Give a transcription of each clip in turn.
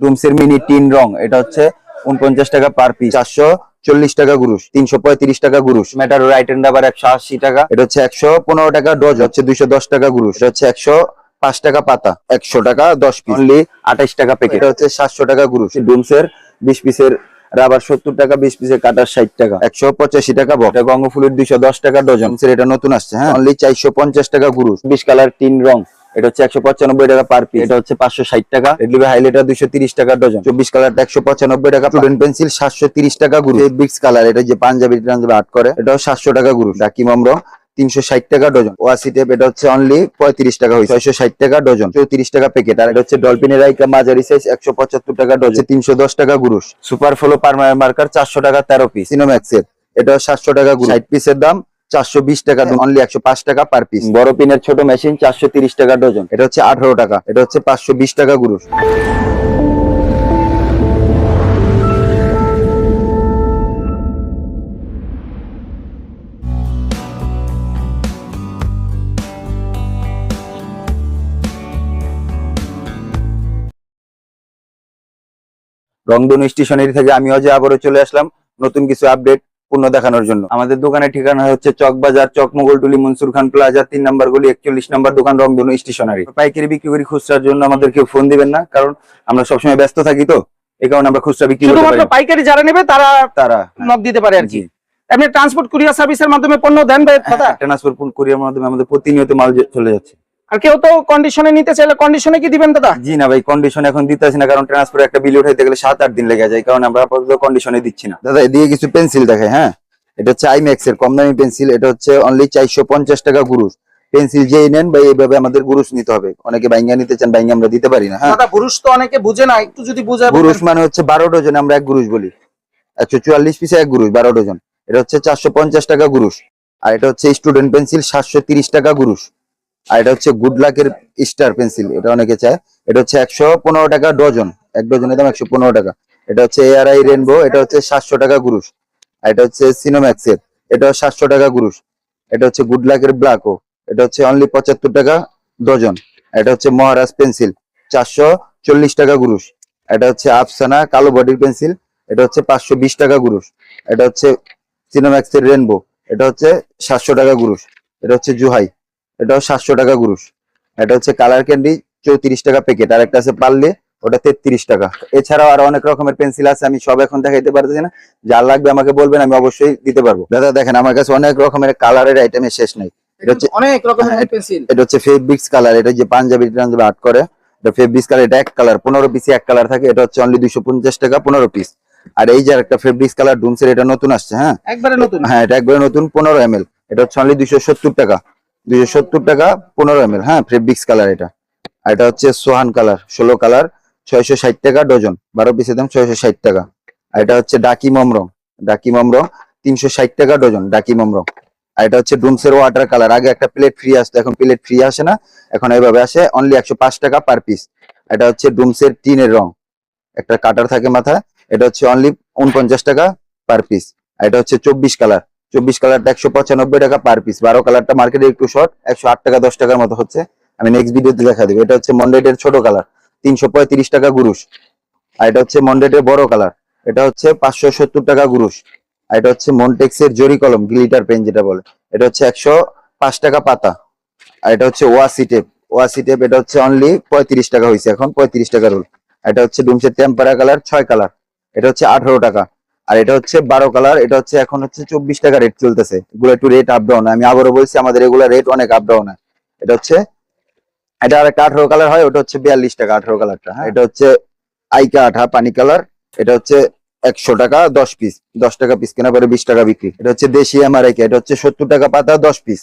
ডুমসের mini tin রং এটা হচ্ছে উনপঞ্চাশ টাকা পার পিস চারশো চল্লিশ টাকা গুরুষ তিনশো পঁয়ত্রিশ টাকা গুরুষ মেটার রাইট হ্যান্ড আবার একশো আশি টাকা। এটা হচ্ছে একশো পনেরো টাকা ডজ হচ্ছে দুইশো দশ টাকা গুরুষ এটা হচ্ছে একশো পাঁচ টাকা পাতা একশো টাকা দশ পিস অনলি আঠাইশ টাকা প্যাকেট এটা হচ্ছে সাতশো টাকা গুরুষ ডুমসের বিশ পিসের রাবার সত্তর টাকা বিশ পিসের কাটার ষাট টাকা। একশো পঁচাশি টাকা বক গঙ্গফুলের দুইশো দশ টাকা ডজন। এটা নতুন আসছে হ্যাঁ। অনলি চারশো পঞ্চাশ টাকা গুরুষ বিশ কালার তিন রং। এটা হচ্ছে একশো পঁচানব্বই টাকা পার পিস এটা হচ্ছে পাঁচশো ষাট টাকা। রেডলিভে হাইলাইটার দুইশো তিরিশ টাকা ডজন চব্বিশ কালার একশো পঁচানব্বই টাকা। স্টুডেন্ট পেন্সিল সাতশো তিরিশ টাকা গুরু। বিক্স কালার এটা যে পাঞ্জাবি টাঞ্জাবি আর্ট করে। এটাও সাতশো টাকা গুরু। ডাকি মামরো তিনশো ষাট টাকা ডজন ওয়াসি টেপ এটা হচ্ছে অনলি পঁয়ত্রিশ টাকা হয়েছে। ছয়শো ষাট টাকা ডজন চৌত্রিশ টাকা প্যাকেট আর এটা হচ্ছে ডলফিনের আইকা মাঝারি সাইজ একশো পঁচাত্তর টাকা ডজন তিনশো দশ টাকা gross super flow permanent marker চারশো টাকা তেরো পিস সিনোম্যাক্সের এটা সাতশো টাকা গুরু। ষাট পিসের দাম। চারশো বিশ টাকা অনলি একশো পাঁচ টাকা পার পিস বড় পিনের ছোট মেশিন চারশো তিরিশ টাকা ডজন এটা হচ্ছে আঠারো টাকা এটা হচ্ছে পাঁচশো বিশ টাকা গুরুষ রংধনু স্টেশনারি থেকে আমি অজয় আবারও চলে আসলাম। নতুন কিছু আপডেট পূর্ণ দেখানোর জন্য। আমাদের দোকানের ঠিকানা হচ্ছে চকবাজার চকমোগলটুলি মনসুর খান প্লাজা তিন নম্বর গলি একচল্লিশ নম্বর দোকান রংধনু স্টেশনারি। পাইকারি বিক্রি করি খুচরার জন্য আমাদের কেউ ফোন দিবেন না কারণ আমরা সবসময় ব্যস্ত থাকি তো এই কারণে আমরা খুচরা বিক্রি শুধুমাত্র পাইকারি যারা নেবে তারা তারা নক দিতে পারে আর কি। এমনি ট্রান্সপোর্ট কুরিয়ার সার্ভিসের মাধ্যমে পণ্য দেন ভাই দাদা ট্রান্সফার কুরিয়ার মাধ্যমে আমাদের প্রতিনিয়ত মাল চলে যাচ্ছে। আর কেউ তো কন্ডিশনে নিতে চাইলে কন্ডিশনে কি দিবেন দাদা? জি না ভাই কন্ডিশন এখন দিতেছি না কারণ ট্রান্সফার একটা বিল উঠাইতে গেলে সাত আট দিন লেগে যায় কারণ আমরা আপাতত কন্ডিশনে দিচ্ছি না। দাদা এদিকে কিছু পেন্সিল দেখে হ্যাঁ? এটা হচ্ছে আইম্যাক্স এর কম দামি পেন্সিল এটা হচ্ছে অনলি চারশো পঞ্চাশ টাকা গুরুস। পেন্সিল যেই নেন বা এইভাবে আমাদের গুরুস নিতে হবে। অনেকে বাইঙ্গা নিতে চান বাইঙ্গা আমরা দিতে পারি না হ্যাঁ? দাদা পুরুষ তো অনেকে বুঝে না একটু যদি বুঝে গুরুস মানে হচ্ছে বারো ডজন আমরা এক গুরুস বলি। একশো চুয়াল্লিশ পিসে এক গুরুস বারো ডজন। এটা হচ্ছে চারশো পঞ্চাশ টাকা গুরুস। আর এটা হচ্ছে স্টুডেন্ট পেন্সিল সাতশো তিরিশ টাকা গুরুস। আর এটা হচ্ছে গুড লাকের স্টার পেন্সিল এটা অনেকে চায় এটা হচ্ছে একশো পনেরো টাকা ডজন এক ডজনের দাম একশো পনেরো টাকা এটা হচ্ছে এআরআই রেনবো এটা হচ্ছে সাতশো টাকা গুরুস আর এটা হচ্ছে সিনোম্যাক্সের এটা সাতশো টাকা গুরুস এটা হচ্ছে গুড লাকের ব্ল্যাকও এটা হচ্ছে অনলি পঁচাত্তর টাকা ডজন এটা হচ্ছে মহারাজ পেন্সিল চারশো চল্লিশ টাকা গুরুস এটা হচ্ছে আফসানা কালো বডির পেন্সিল এটা হচ্ছে পাঁচশো বিশ টাকা গুরুস এটা হচ্ছে সিনোম্যাক্সের রেনবো এটা হচ্ছে সাতশো টাকা গুরুস এটা হচ্ছে জুহাই এটাও সাতশো টাকা গুরুস এটা হচ্ছে কালার ক্যান্ডি চৌত্রিশ টাকা প্যাকেট। আর একটা আছে পারলে ওটা তেত্রিশ টাকা। এছাড়াও আরও অনেক রকমের পেন্সিল আছে আমি সব এখন দেখাইতে পারতেছি না। যা লাগবে আমাকে বলবেন আমি অবশ্যই দিতে পারব। দাদা দেখেন আমার কাছে অনেক রকমের কালারের আইটেমের শেষ নাই। এটা হচ্ছে অনেক রকমের হ্যাঁ, পেন্সিল। এটা হচ্ছে ফেব্রিক্স কালার এটা যে পাঞ্জাবি টাঞ্জাবি আর্ট করে এটা ফেব্রিক্স কালার এটা এক কালার পনেরো পিসে এক কালার থাকে এটা হচ্ছে অনলি দুইশো পঞ্চাশ টাকা পনেরো পিস আর এই যে একটা ফেব্রিক্স কালার ডুমসের এটা নতুন আসছে হ্যাঁ? একবারে নতুন। হ্যাঁ এটা একবারে নতুন পনেরো এম এটা হচ্ছে অনলি দুইশো সত্তর টাকা। দুইশো সত্তর টাকা, পনেরো এম হ্যাঁ ফেব্রিক্স কালার এটা। আর এটা হচ্ছে সোহান কালার ষোলো কালার ছয়শো ষাট টাকা ডজন। বারো পিসের দাম ছয়শো ষাট টাকা। আর এটা হচ্ছে ডাকি মমরং। ডাকি মমরং, তিনশো ষাট টাকা ডজন, ডাকি মমরং। আর এটা হচ্ছে ডুমসের ওয়াটার কালার আগে একটা প্লেট ফ্রি আসতো, এখন প্লেট ফ্রি আসে না। এখন এইভাবে আসে অনলি একশো পাঁচ টাকা পার পিস এটা হচ্ছে ডুমসের টিনের রং। একটা কাটার থাকে মাথায়, এটা হচ্ছে অনলি উনপঞ্চাশ টাকা পার পিস আর এটা হচ্ছে চব্বিশ কালার চব্বিশ কালারটা একশো পঁচানব্বই টাকা পার পিস বারো কালারটা মার্কেটে একটু শর্ট একশো আট টাকা, দশ টাকার মতো হচ্ছে। আমি নেক্সট ভিডিওতে দেখা দেবো। এটা হচ্ছে মন্ডেটের ছোট কালার তিনশো পঁয়ত্রিশ টাকা গুরুষ আর এটা হচ্ছে মন্ডেটের বড় কালার এটা হচ্ছে পাঁচশো সত্তর টাকা গুরুষ আর এটা হচ্ছে মন্টেক্সের জরি কলম গ্লিটার পেন যেটা বলে। এটা হচ্ছে একশো পাঁচ টাকা পাতা। আর এটা হচ্ছে ওয়াসি টেপ ওয়াসি টেপ এটা হচ্ছে অনলি পঁয়ত্রিশ টাকা হয়েছে এখন, পঁয়ত্রিশ টাকা রোল এটা হচ্ছে ডুমসের টেম্পারা কালার ছয় কালার এটা হচ্ছে আঠারো টাকা। আর এটা হচ্ছে বারো কালার এটা হচ্ছে এখন হচ্ছে চব্বিশ টাকা রেট চলতেছে। এগুলো একটু রেট আপ ডাউন আমি আবারও বলছি আমাদের এগুলো রেট অনেক আপ ডাউন হয় এটা হচ্ছে এটা আর একটা আঠারো কালার হয় ওটা হচ্ছে বিয়াল্লিশ টাকা আঠারো কালারটা হ্যাঁ? এটা হচ্ছে আইকা আঠা পানি কালার এটা হচ্ছে একশো টাকা দশ পিস দশ টাকা পিস কেনা পরে বিশ টাকা বিক্রি। এটা হচ্ছে দেশি এমআরআইকা এটা হচ্ছে সত্তর টাকা পাতা দশ পিস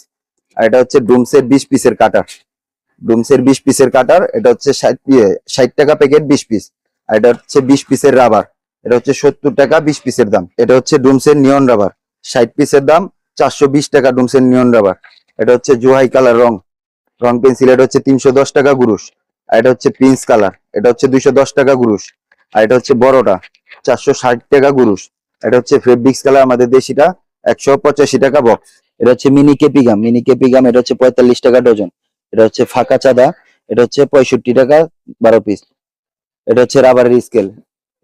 আর এটা হচ্ছে ডুমসের বিশ পিসের কাটার ডুমসের বিশ পিসের কাটার এটা হচ্ছে ষাট ইয়ে, ষাট টাকা প্যাকেট বিশ পিস আর এটা হচ্ছে বিশ পিসের রাবার এটা হচ্ছে সত্তর টাকা বিশ পিসের দাম এটা হচ্ছে ডুমসের নিয়ন রাবার ষাট পিসের দাম চারশো বিশ টাকা ডুমসের নিয়ন রাবার এটা হচ্ছে জুহাই কালার রং রং পেন্সিল এটা হচ্ছে তিনশো দশ টাকা গুরুষ আর এটা হচ্ছে প্রিন্স কালার এটা হচ্ছে দুইশো দশ টাকা গুরুষ আর এটা হচ্ছে বড়টা চারশো ষাট টাকা গুরুষ এটা হচ্ছে ফেব্রিক্স কালার আমাদের দেশিটা একশো পঁচাশি টাকা বক্স এটা হচ্ছে মিনি কেপিগাম মিনি কেপিগাম এটা হচ্ছে পঁয়তাল্লিশ টাকা ডজন এটা হচ্ছে ফাঁকা চাঁদা এটা হচ্ছে পঁয়ষট্টি টাকা বারো পিস এটা হচ্ছে রাবারের স্কেল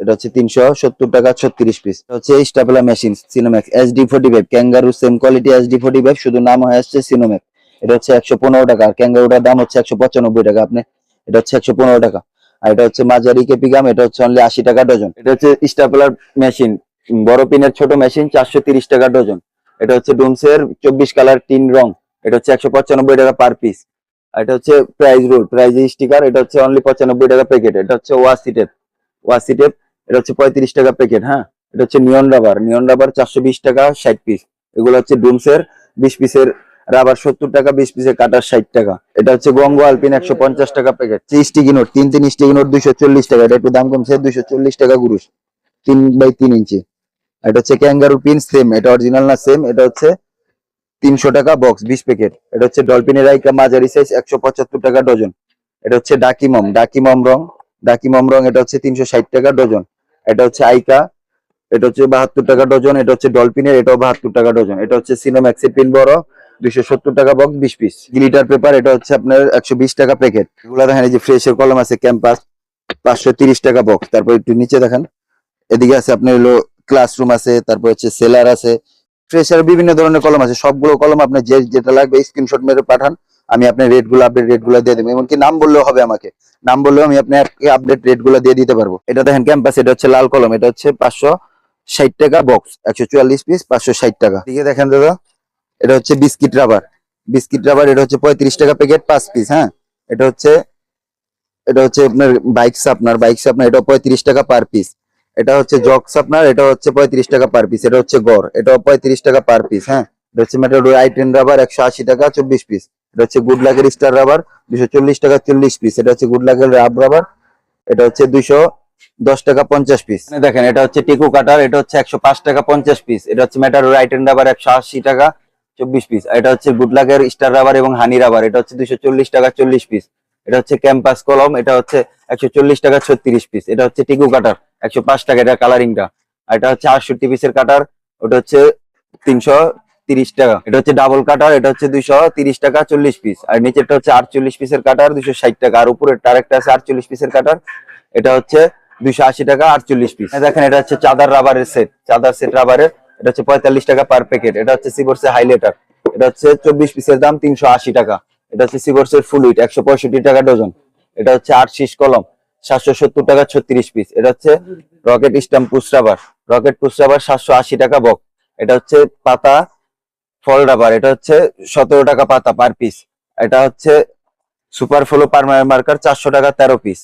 এটা হচ্ছে তিনশো সত্তর টাকা ছত্রিশ পিস হচ্ছে stapler machine Sinomax S D forty five Kangaroo same quality S D forty five শুধু নাম হয়ে আসছে সিনোম্যাক্স এটা হচ্ছে একশো পনেরো টাকা আর ক্যাঙ্গারুটার দাম হচ্ছে একশো পঁচানব্বই টাকা আপনি এটা হচ্ছে একশো পনেরো টাকা আর এটা হচ্ছে মাঝারি কেপিগাম এটা হচ্ছে অনলি আশি টাকা ডজন এটা হচ্ছে স্টাপলার মেশিন বড় পিনের ছোট মেশিন চারশো তিরিশ টাকা ডজন এটা হচ্ছে ডুমসের চব্বিশ কালার তিন রং এটা হচ্ছে একশো পঁচানব্বই টাকা পার পিস আর এটা হচ্ছে প্রাইস রুল প্রাইজ স্টিকার এটা হচ্ছে অনলি পঁচানব্বই টাকা প্যাকেট এটা হচ্ছে ওয়াসি টেপ ওয়াসি টেপ এটা হচ্ছে পঁয়ত্রিশ টাকা প্যাকেট হ্যাঁ? এটা হচ্ছে নিয়ন রাবার নিয়ন রাবার চারশো বিশ টাকা ষাট পিস এগুলো হচ্ছে ডুমসের বিশ পিসের রাবার সত্তর টাকা, বিশ পিসের কাটার ষাট টাকা। এটা হচ্ছে গঙ্গ আলপিন একশো পঞ্চাশ টাকা প্যাকেট স্টিকি নোট তিন তিন স্টিকি নোট দুইশো চল্লিশ টাকা, এটা একটু দাম কমছে, দুইশো চল্লিশ টাকা গুরুষ তিন বাই তিন ইঞ্চি। এটা হচ্ছে ক্যাঙ্গারু পিন সেম এটা অরিজিনাল না সেম এটা হচ্ছে তিনশো টাকা বক্স বিশ প্যাকেট এটা হচ্ছে ডলফিনের আইকা মাঝারি সাইজ একশো পঁচাত্তর টাকা ডজন এটা হচ্ছে ডাকিমম ডাকিমম ডাকি রং। ডাকি মম রং, এটা হচ্ছে তিনশো ষাট টাকা ডজন। এটা হচ্ছে আইকা, এটা হচ্ছে বাহাত্তর টাকা ডজন, এটা হচ্ছে ডলফিনের, এটাও বাহাত্তর টাকা ডজন। এটা হচ্ছে সিনোম্যাক্সের পিন বড়, দুইশো সত্তর টাকা বক্স বিশ পিস গ্লিটার পেপার এটা হচ্ছে আপনার একশো বিশ টাকা প্যাকেট এগুলো দেখেন, এই যে ফ্রেশের কলম আছে ক্যাম্পাস পাঁচশো তিরিশ টাকা বক্স তারপর একটু নিচে দেখেন, এদিকে আছে আপনার হলো ক্লাসরুম আছে, তারপর হচ্ছে সেলার আছে। ফ্রেশের বিভিন্ন ধরনের কলম আছে, সবগুলো কলম আপনার যে যেটা লাগবে স্ক্রিনশট মেরে পাঠান। আমি আপনার রেটগুলো আপডেট রেটগুলো দিয়ে দেবো। এমনকি নাম বললেও হবে আমাকে। নাম বললেও আমি আপনার আপডেট রেটগুলো দিয়ে দিতে পারব। এটা দেখেন ক্যাম্পাস এটা হচ্ছে লাল কলম, এটা হচ্ছে পাঁচশো ষাট টাকা বক্স একশো চুয়াল্লিশ পিস পাঁচশো ষাট টাকা। দিকে দেখেন দাদা, এটা হচ্ছে বিস্কিট রাবার বিস্কিট রাবার এটা হচ্ছে পঁয়ত্রিশ টাকা প্যাকেট পাঁচ পিস হ্যাঁ? এটা হচ্ছে এটা হচ্ছে আপনার বাইক সাপনার বাইক সাপনার এটা পঁয়ত্রিশ টাকা পার পিস এটা হচ্ছে জক্স সাপনার এটা হচ্ছে পঁয়ত্রিশ টাকা পার পিস এটা হচ্ছে গড় এটা পঁয়ত্রিশ টাকা পার পিস হ্যাঁ? এটা হচ্ছে মেটাডোর আই টেন রাবার একশো আশি টাকা, চব্বিশ পিস এটা হচ্ছে গুড লাকের স্টার রাবার দুশো চল্লিশ টাকা চল্লিশ পিস এটা হচ্ছে গুড লাকের রাব রাবার এটা হচ্ছে দুইশো দশ টাকা পঞ্চাশ পিস দেখেন এটা হচ্ছে টিকু কাটার এটা হচ্ছে একশো পাঁচ টাকা পঞ্চাশ পিস এটা হচ্ছে ম্যাটার রাইট টেন রাবার একশো আশি টাকা চব্বিশ পিস এটা হচ্ছে গুড লাকের স্টার রাবার এবং হানি রাবার এটা হচ্ছে দুশো চল্লিশ টাকা চল্লিশ পিস এটা হচ্ছে ক্যাম্পাস কলম এটা হচ্ছে একশো চল্লিশ টাকা ছত্রিশ পিস এটা হচ্ছে টিকু কাটার একশো পাঁচ টাকা এটা কালারিংটা এটা হচ্ছে আটষট্টি পিসের কাটার ওটা হচ্ছে তিনশো তিরিশ টাকা এটা হচ্ছে ডাবল কাটার এটা হচ্ছে দুইশো তিরিশ টাকা চল্লিশ পিস আর নিচেরটা হচ্ছে আটচল্লিশ পিসের কাটার দুইশো ষাট টাকা আর উপরে আরেকটা আছে আটচল্লিশ পিসের কাটার এটা হচ্ছে দুইশো আশি টাকা আটচল্লিশ পিস দেখেন এটা হচ্ছে চাদার রাবারের সেট চাদার সেট রাবারের এটা হচ্ছে পঁয়তাল্লিশ টাকা পার প্যাকেট এটা হচ্ছে সিবর্সের হাইলাইটার এটা হচ্ছে চব্বিশ পিসের দাম তিনশো আশি টাকা এটা হচ্ছে সিবর্সের ফুল উইট একশো পঁয়ষট্টি টাকা ডজন এটা হচ্ছে আট শীষ কলম সাতশো সত্তর টাকা ছত্রিশ পিস এটা হচ্ছে Rocket stamp push rubber Rocket push rubber সাতশো আশি টাকা বক এটা হচ্ছে পাতা ফল রাবার এটা হচ্ছে সতেরো টাকা পাতা পার পিস এটা হচ্ছে সুপার ফ্লো পারমানেন্ট মার্কার চারশো টাকা তেরো পিস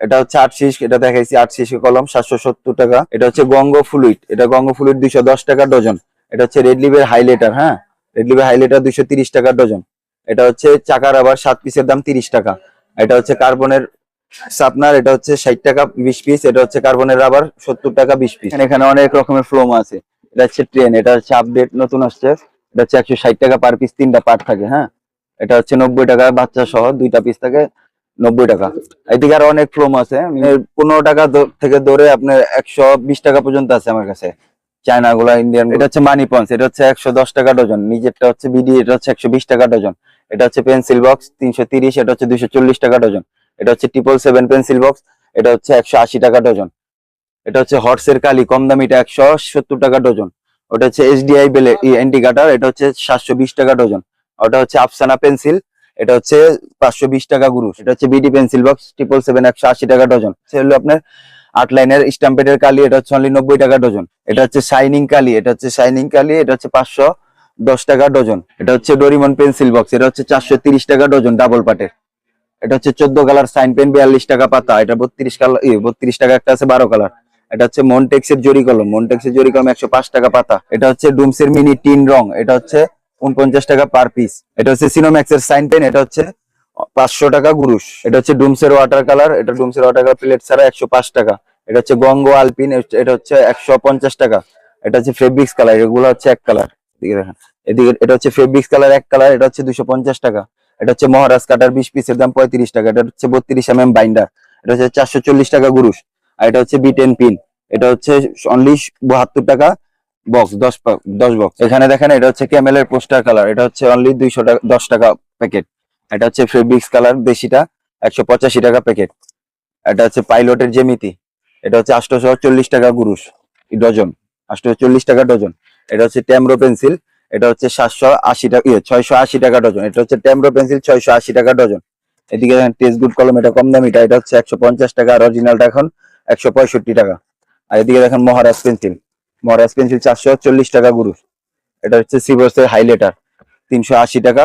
এটা হচ্ছে আট শীষ এটা দেখাইছি আট শীষ কলম সাতশো সত্তর টাকা এটা হচ্ছে গঙ্গ ফ্লুইড এটা গঙ্গ ফ্লুইড দুইশো দশ টাকা ডজন এটা হচ্ছে রেড লিভের হাইলাইটার হ্যাঁ রেড লিভের হাইলাইটার দুইশো তিরিশ টাকা ডজন এটা হচ্ছে চাকা রাবার সাত পিসের দাম তিরিশ টাকা এটা হচ্ছে কার্বনের সাপনার এটা হচ্ছে ষাট টাকা বিশ পিস এটা হচ্ছে কার্বনের রাবার সত্তর টাকা বিশ পিস এখানে অনেক রকমের ফ্লোম আছে এটা হচ্ছে ট্রেন এটা হচ্ছে আপডেট নতুন আসছে এটা হচ্ছে একশো ষাট টাকা পার পিস তিনটা পার্ট থাকে হ্যাঁ এটা হচ্ছে নব্বই টাকা বাচ্চা সহ দুইটা পিস থাকে নব্বই টাকা এদিকে আরও অনেক ফ্লোম আছে পনেরো টাকা থেকে ধরে আপনার একশো বিশ টাকা পর্যন্ত আছে আমার কাছে চায়না গুলা ইন্ডিয়ান এটা হচ্ছে মানি পন্স এটা হচ্ছে একশো দশ টাকা ডজন নিজেরটা হচ্ছে বিডি এটা হচ্ছে একশো বিশ টাকা ডজন এটা হচ্ছে পেন্সিল বক্স তিনশো তিরিশ এটা হচ্ছে দুইশো চল্লিশ টাকা ডজন এটা হচ্ছে ট্রিপল সেভেন পেন্সিল বক্স এটা হচ্ছে একশো আশি টাকা ডজন এটা হচ্ছে হর্সের কালি কম দামিটা একশো সত্তর টাকা ডজন ওটা হচ্ছে এসডিআই বেলে এন্টি কাটার এটা হচ্ছে সাতশো বিশ টাকা ডজন ওটা হচ্ছে আফসানা পেন্সিল এটা হচ্ছে পাঁচশো বিশ টাকা গুরুশ এটা হচ্ছে BD pencil box triple seven একশো আশি টাকা ডজন হলো আপনার আট লাইনের স্টাম্পেটের কালি এটা হচ্ছে অনলি নব্বই টাকা ডজন এটা হচ্ছে শাইনিং কালি এটা হচ্ছে শাইনিং কালি এটা হচ্ছে পাঁচশো দশ টাকা ডজন এটা হচ্ছে ডোরিমন পেন্সিল বক্স এটা হচ্ছে চারশো তিরিশ টাকা ডজন ডাবল পাটের এটা হচ্ছে চোদ্দ কালার সাইন পেন বিয়াল্লিশ টাকা পাতা এটা বত্রিশ কালার বত্রিশ টাকা একটা আছে বারো কালার এটা হচ্ছে মন্টেক্স এর জরি কলম মন্টেক্স এর জরি কলম একশো পাঁচ টাকা পাতা এটা হচ্ছে ডুমসের মিনি টিন রং এটা হচ্ছে উনপঞ্চাশ টাকা পার পিস এটা হচ্ছে সিনোম্যাক্স এর সাইন পেন এটা হচ্ছে পাঁচশো টাকা গুরুশ এটা হচ্ছে ডুমসের ওয়াটার কালার এটা ডুমসের ওয়াটার কালার প্লেট ছাড়া একশো পাঁচ টাকা এটা হচ্ছে গঙ্গ আলপিন এটা হচ্ছে একশো পঞ্চাশ টাকা এটা হচ্ছে ফেব্রিক্স কালার এগুলো হচ্ছে এক কালার এদিকে এটা হচ্ছে ফেব্রিক্স কালার এক কালার এটা হচ্ছে দুশো টাকা এটা হচ্ছে মহারাজ কাটার বিশ পিসের দাম পঁয়ত্রিশ টাকা এটা হচ্ছে বত্রিশ এম এম বাইন্ডার এটা হচ্ছে চারশো চল্লিশ টাকা গুরুশ আর এটা হচ্ছে বি টেন পিন এটা হচ্ছে অনলি বাহাত্তর টাকা বক্স দশ দশ বক্স এখানে দেখেন এটা হচ্ছে ক্যামেলের পোস্টার কালার এটা হচ্ছে অনলি দুইশো টাকা দশ টাকা প্যাকেট এটা হচ্ছে ফেব্রিক্স কালার দেশিটা একশো পঁচাশি টাকা প্যাকেট এটা হচ্ছে পাইলটের জেমিতি এটা হচ্ছে আটশোশো চল্লিশ টাকা গুরুষ ডজন আটশোশো চল্লিশ টাকা ডজন এটা হচ্ছে ট্যামরো পেন্সিল এটা হচ্ছে সাতশো আশি টাকা ইয়ে ছয়শো আশি টাকা ডজন এটা হচ্ছে ট্যামরো পেন্সিল ছয়শো আশি টাকা ডজন এদিকে টেস্ট গুড কলম এটা কম দামিটা এটা হচ্ছে একশো পঞ্চাশ টাকা অরিজিনালটা এখন একশো পঁয়ষট্টি টাকা। আর এদিকে দেখেন মহারাজ পেন্সিল। মহারাজ পেন্সিল চারশো চল্লিশ টাকা গুরুষ এটা হচ্ছে সিভার্সের হাইলাইটার। তিনশো আশি টাকা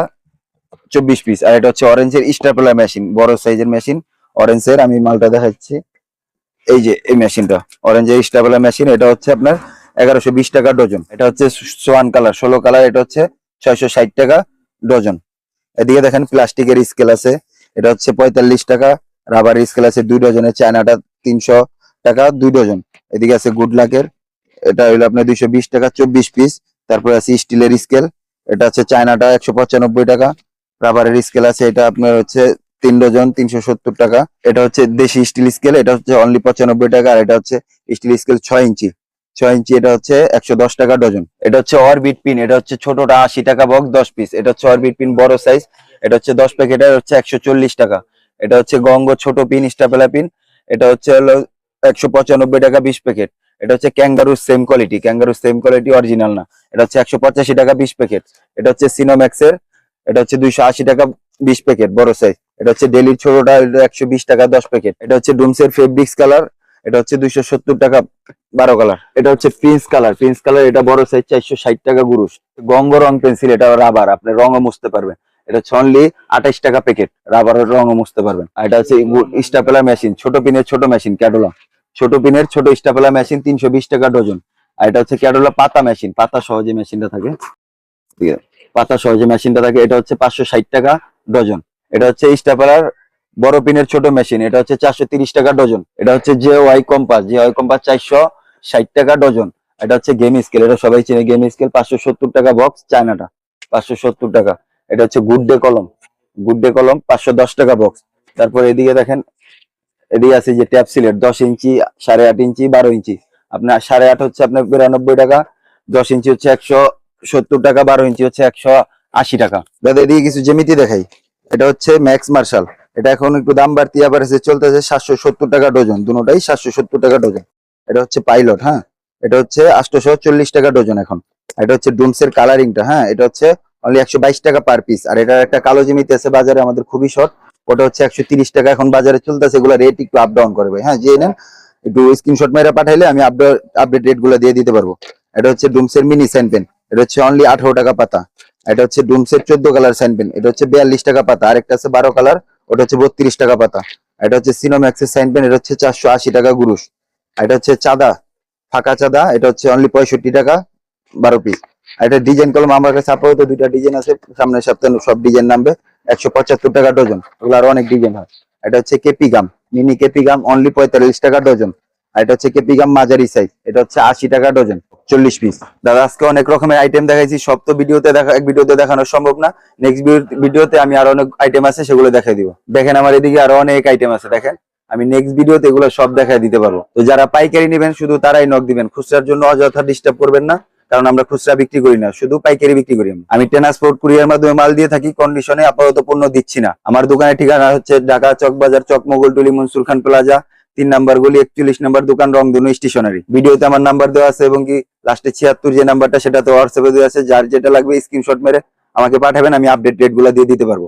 চব্বিশ পিস আর এটা হচ্ছে অরেঞ্জের স্টাপলার মেশিন। বড় সাইজের মেশিন। অরেঞ্জের, আমি মালটা দেখাচ্ছি। এই যে, এই মেশিনটা। অরেঞ্জের স্টাপলার মেশিন। এটা হচ্ছে আপনার এগারোশো বিশ টাকা ডজন। এটা হচ্ছে সোয়ান কালার, ষোলো কালার। এটা হচ্ছে ছয়শো ষাট টাকা ডজন। এদিকে দেখেন প্লাস্টিকের স্কেল আছে। এটা হচ্ছে পঁয়তাল্লিশ টাকা রাবার স্কেল আছে দুই ডজনের চায়নাটা তিনশো টাকা দুই ডজন এদিকে আছে গুড লাকের এটা হলো আপনার দুইশো বিশ টাকা চব্বিশ পিস তারপরে আছে স্টিলের স্কেল এটা হচ্ছে চায়নাটা একশো পঁচানব্বই টাকা রাবারের স্কেল আছে এটা আপনার হচ্ছে তিন ডজন তিনশো সত্তর টাকা এটা হচ্ছে দেশি স্টিল স্কেল এটা হচ্ছে অনলি পঁচানব্বই টাকা আর এটা হচ্ছে স্টিল স্কেল ছয় ইঞ্চি ছয় ইঞ্চি এটা হচ্ছে একশো দশ টাকা ডজন এটা হচ্ছে অরবিট পিন এটা হচ্ছে ছোটটা আশি টাকা বক্স দশ পিস এটা হচ্ছে অরবিট পিন বড় সাইজ এটা হচ্ছে দশ প্যাকেট হচ্ছে একশো চল্লিশ টাকা এটা হচ্ছে গঙ্গ ছোট পিন স্টাপেলা পিন এটা হচ্ছে হলো একশো পঁচানব্বই টাকা বিশ প্যাকেট এটা হচ্ছে Kangaroo same quality Kangaroo same quality original না এটা হচ্ছে একশো পঁচাশি টাকা বিশ প্যাকেট এটা হচ্ছে সিনোম্যাক্সের এটা হচ্ছে দুইশো আশি টাকা বিশ প্যাকেট বড় সাইজ এটা হচ্ছে ডেলির ছোটটা একশো বিশ টাকা দশ প্যাকেট এটা হচ্ছে ডুমসের ফেব্রিক্স কালার এটা হচ্ছে দুইশো সত্তর টাকা বারো কালার এটা হচ্ছে প্রিন্স কালার প্রিন্স কালার এটা বড় সাইজ চারশো ষাট টাকা গুরুষ গঙ্গ রং পেন্সিল এটা রাবার আপনি রঙও মুছতে পারবেন এটা হচ্ছে অনলি আঠাইশ টাকা প্যাকেট রাবারের রঙও মুছতে পারবেন। আর এটা হচ্ছে স্টাপেলার মেশিন ছোট পিনের ছোট মেশিন ক্যাডোলা ছোট পিনের ছোট স্টাপেলার মেশিন তিনশো বিশ টাকা ডজন আর এটা হচ্ছে ক্যাডোলা পাতা মেশিন পাতা সহজে মেশিনটা থাকে। পাতা সহজে মেশিনটা থাকে, এটা হচ্ছে পাঁচশো ষাট টাকা ডজন এটা হচ্ছে স্টাপেলার বড় পিনের ছোট মেশিন এটা হচ্ছে চারশো টাকা ডজন এটা হচ্ছে J Y compass J Y compass চারশো ষাট টাকা ডজন এটা হচ্ছে গেম স্কেল এটা সবাই চেনে গেম স্কেল পাঁচশো সত্তর টাকা বক্স চায়নাটা। পাঁচশো সত্তর টাকা। এটা হচ্ছে গুড ডে কলম গুড ডে কলম পাঁচশো দশ টাকা বক্স তারপর এদিকে দেখেন, এদিকে আছে যে ট্যাপ সিলেট দশ ইঞ্চি, সাড়ে আট ইঞ্চি, বারো ইঞ্চি। আপনার সাড়ে আট হচ্ছে আপনার বিরানব্বই টাকা, দশ ইঞ্চি হচ্ছে একশো সত্তর টাকা, বারো ইঞ্চি হচ্ছে একশো আশি টাকা। দাদা, এদিকে কিছু জেমিতি দেখাই। এটা হচ্ছে ম্যাক্স মার্শাল এটা এখন একটু দাম বাড়তি, আবার এসে চলতেছে সাতশো সত্তর টাকা ডজন। দুটাই সাতশো সত্তর টাকা ডজন। এটা হচ্ছে পাইলট হ্যাঁ? এটা হচ্ছে আটশোশো চল্লিশ টাকা ডজন এখন। এটা হচ্ছে ডুমসের কালারিংটা হ্যাঁ? এটা হচ্ছে অনলি একশো বাইশ টাকা পার পিস আর এটার একটা কালো জমিতে আছে, বাজারে আমাদের খুবই শর্ট ওটা হচ্ছে একশো টাকা। এখন বাজারে চলতেছে, এগুলো রেট একটু আপ ডাউন করবে হ্যাঁ যে নেন, একটু স্ক্রিনশট মেরে পাঠাইলে আমি আপডেট রেটগুলো দিয়ে দিতে পারব। এটা হচ্ছে ডুমসের মিনি সাইন পেন এটা হচ্ছে অনলি আঠারো টাকা পাতা। এটা হচ্ছে ডুমসের চোদ্দ কালার সাইন পেন এটা হচ্ছে বিয়াল্লিশ টাকা পাতা। আরেকটা আছে বারো কালার। ওটা হচ্ছে বত্রিশ টাকা পাতা। এটা হচ্ছে সিনোম্যাক্সের সাইন পেন এটা হচ্ছে চারশো আশি টাকা গুরুষ এটা হচ্ছে চাঁদা। ফাঁকা চাঁদা। এটা হচ্ছে অনলি পঁয়ষট্টি টাকা বারো পিস এটা ডিজাইন কলম আমার কাছে আপাতত দুইটা ডিজাইন আছে, সামনের সপ্তাহে সব ডিজাইন নামবে। একশো পঁচাত্তর টাকা ডজন, ওগুলো আরও অনেক ডিজাইন হয়। এটা হচ্ছে KP gum, mini KP gum only পঁয়তাল্লিশ টাকা ডজন। আর এটা হচ্ছে কেপি গাম মাঝারি সাইজ এটা হচ্ছে আশি টাকা ডজন, চল্লিশ পিস দাদা, আজকে অনেক রকমের আইটেম দেখাইছি, সব তো ভিডিওতে দেখা, এক ভিডিওতে দেখানো সম্ভব না। নেক্সট ভিডিওতে আমি আরও অনেক আইটেম আছে, সেগুলো দেখাই দিব। দেখেন আমার এদিকে আরও অনেক আইটেম আছে, দেখেন। আমি নেক্সট ভিডিওতে এগুলো সব দেখাই দিতে পারব। তো যারা পাইকারি নেবেন, শুধু তারাই নক দিবেন। খুচরার জন্য অযথা ডিস্টার্ব করবেন না। কারণ আমরা খুচরা বিক্রি করি না, শুধু পাইকারি বিক্রি করি আমি। ট্রান্সপোর্ট কুরিয়ার মাধ্যমে মাল দিয়ে থাকি কন্ডিশনে আপাতত পণ্য দিচ্ছি না। আমার দোকানের ঠিকানা হচ্ছে ঢাকা চকবাজার চক মোগলটুলি মনসুর খান প্লাজা, তিন নাম্বার গুলি, একচল্লিশ নাম্বার দোকান, রংধনু স্টেশনারি। ভিডিওতে আমার নাম্বার দেওয়া আছে এবং কি লাস্টে ছিয়াত্তর যে নাম্বারটা সেটা তো হোয়াটসঅ্যাপে দেওয়া আছে, যার যেটা লাগবে স্ক্রিনশট মেরে আমাকে পাঠাবেন, আমি আপডেট রেটগুলা দিয়ে দিতে পারব।